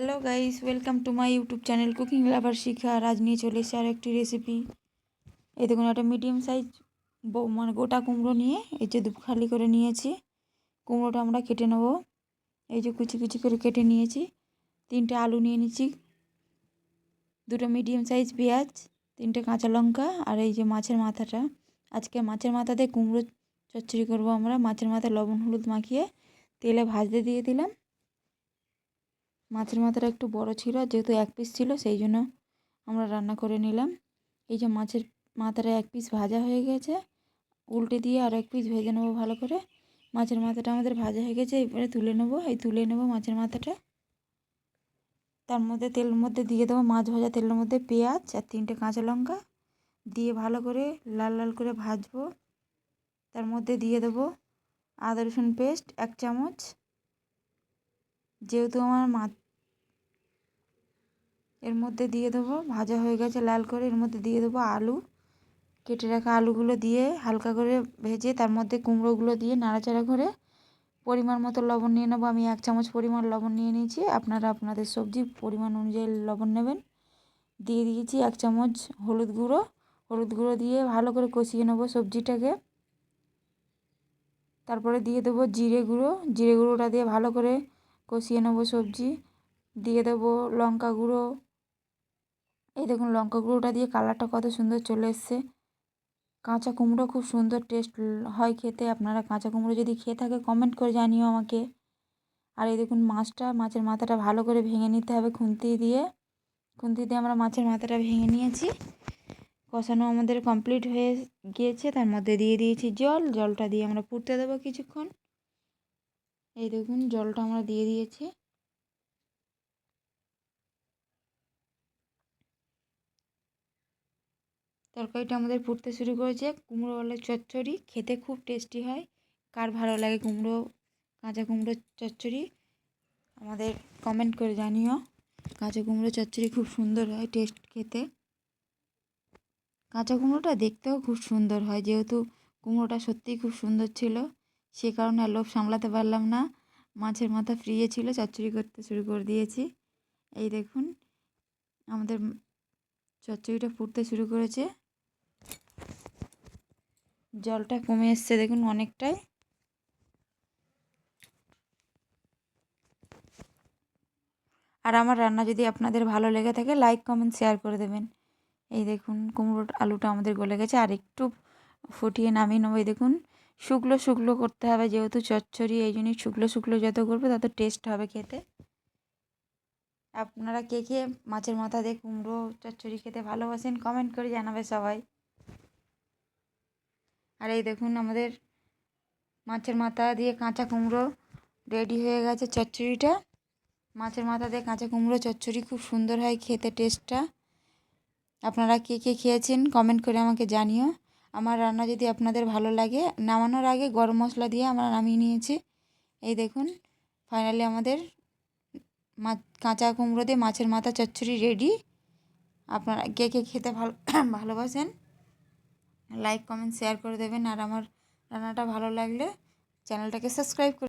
Hello guys welcome to my YouTube channel cooking lover Shikha আজ নিয়ে চলে এসে আর একটি রেসিপি এই দেখুন একটা মিডিয়াম সাইজ মানে গোটা কুমড়ো নিয়ে এই যে খালি করে নিয়েছি। কুমড়োটা আমরা কেটে নেব। এই যে কুচি কুচি করে কেটে নিয়েছি। তিনটে আলু নিয়ে নিচ্ছি। দুটো মিডিয়াম সাইজ পেঁয়াজ, তিনটে কাঁচা লঙ্কা আর এই যে মাছের মাথাটা। আজকে মাছের মাথাতে কুমড়ো চচ্চড়ি করব আমরা। মাছের মাথা লবণ, হলুদ মাখিয়ে তেলে ভাজতে দিয়ে দিলাম। মাছের মাথাটা একটু বড় ছিল, যেহেতু এক পিস ছিল, সেই জন্য আমরা রান্না করে নিলাম। এই যে মাছের মাথাটা এক পিস ভাজা হয়ে গেছে, উল্টে দিয়ে আর এক পিস ভেজে নেব ভালো করে। মাছের মাথাটা আমাদের ভাজা হয়ে গেছে, এবারে তুলে নেব। এই তুলে নেব মাছের মাথাটা। তার মধ্যে তেলের মধ্যে দিয়ে দেবো মাছ ভাজা, তেলের মধ্যে পেঁয়াজ আর তিনটে কাঁচা লঙ্কা। দিয়ে ভালো করে লাল লাল করে ভাজবো। তার মধ্যে দিয়ে দেবো আদা রসুন পেস্ট এক চামচ। যেহেতু আমার মা এর মধ্যে দিয়ে দেবো, ভাজা হয়ে গেছে লাল করে, এর মধ্যে দিয়ে দেবো আলু। কেটে রাখা আলুগুলো দিয়ে হালকা করে ভেজে তার মধ্যে কুমড়োগুলো দিয়ে নাড়াচাড়া করে পরিমাণ মতো লবণ নিয়ে নেব। আমি এক চামচ পরিমাণ লবণ নিয়ে নিয়েছি, আপনারা আপনাদের সবজি পরিমাণ অনুযায়ী লবণ নেবেন। দিয়ে দিয়েছি এক চামচ হলুদ গুঁড়ো হলুদ গুঁড়ো দিয়ে ভালো করে কষিয়ে নেব সবজিটাকে। তারপরে দিয়ে দেবো জিরে গুঁড়ো, জিরে গুঁড়োটা দিয়ে ভালো করে কষিয়ে নেব সবজি। দিয়ে দেবো লঙ্কা গুঁড়ো এই দেখুন লঙ্কা গুঁড়োটা দিয়ে কালারটা কত সুন্দর চলে এসছে। কাঁচা কুমড়ো খুব সুন্দর টেস্ট হয় খেতে। আপনারা কাঁচা কুমড়ো যদি খেয়ে থাকে কমেন্ট করে জানিও আমাকে। আর এই দেখুন মাছটা, মাছের মাথাটা ভালো করে ভেঙে নিতে হবে খুন্তি দিয়ে। খুন্তি দিয়ে আমরা মাছের মাথাটা ভেঙে নিয়েছি। কষানো আমাদের কমপ্লিট হয়ে গিয়েছে। তার মধ্যে দিয়ে দিয়েছি জল। জলটা দিয়ে আমরা পুড়তে দেবো কিছুক্ষণ। এই দেখুন জলটা আমরা দিয়ে দিয়েছি। তরকারিটা আমাদের ফুটতে শুরু করেছে। কুমড়ো আলুর চচ্চড়ি খেতে খুব টেস্টি হয়। কার ভালো লাগে কুমড়ো, কাঁচা কুমড়ো চচ্চড়ি? আমাদের কমেন্ট করে জানিও। কাঁচা কুমড়ো চচ্চড়ি খুব সুন্দর হয় টেস্ট খেতে। কাঁচা কুমড়োটা দেখতেও খুব সুন্দর হয়। যেহেতু কুমড়োটা সত্যিই খুব সুন্দর ছিল, সে কারণে লোভ সামলাতে পারলাম না। মাছের মাথা ফ্রিয়ে ছিল, চচ্চড়ি করতে শুরু করে দিয়েছি। এই দেখুন, আমাদের চচ্চড়িটা ফুটতে শুরু করেছে। জলটা কমে এসছে, দেখুন অনেকটাই। আর আমার রান্না যদি আপনাদের ভালো লেগে থাকে লাইক কমেন্ট শেয়ার করে দেবেন। এই দেখুন কুমড়ো আলুটা আমাদের গলে গেছে, আর একটু ফুটিয়ে নামিয়ে নেব। এই দেখুন, শুকলো শুকলো করতে হবে যেহেতু চচ্চড়ি, এই জন্যই শুকলো শুকলো যত করবে তত টেস্ট হবে খেতে। আপনারা কে কে মাছের মাথা দিয়ে কুমড়ো, চচ্চড়ি খেতে ভালোবাসেন কমেন্ট করে জানাবে সবাই। আর এই দেখুন আমাদের মাছের মাথা দিয়ে কাঁচা কুমড়ো রেডি হয়ে গেছে চচ্চড়িটা। মাছের মাথা দিয়ে কাঁচা কুমড়ো চচ্চড়ি খুব সুন্দর হয় খেতে, টেস্টটা। আপনারা কে কে খেয়েছেন কমেন্ট করে আমাকে জানিও। আমার রান্না যদি আপনাদের ভালো লাগে, নামানোর আগে গরম মশলা দিয়ে আমরা নামিয়ে নিয়েছি। এই দেখুন ফাইনালি আমাদের মাছ কাঁচা কুমড়ো দিয়ে মাছের মাথা চচ্চড়ি রেডি আপনারা কে কে খেতে ভালো, ভালোবাসেন লাইক কমেন্ট শেয়ার করে দেবেন। আর আমার রান্নাটা ভালো লাগলে চ্যানেলটাকে সাবস্ক্রাইব করে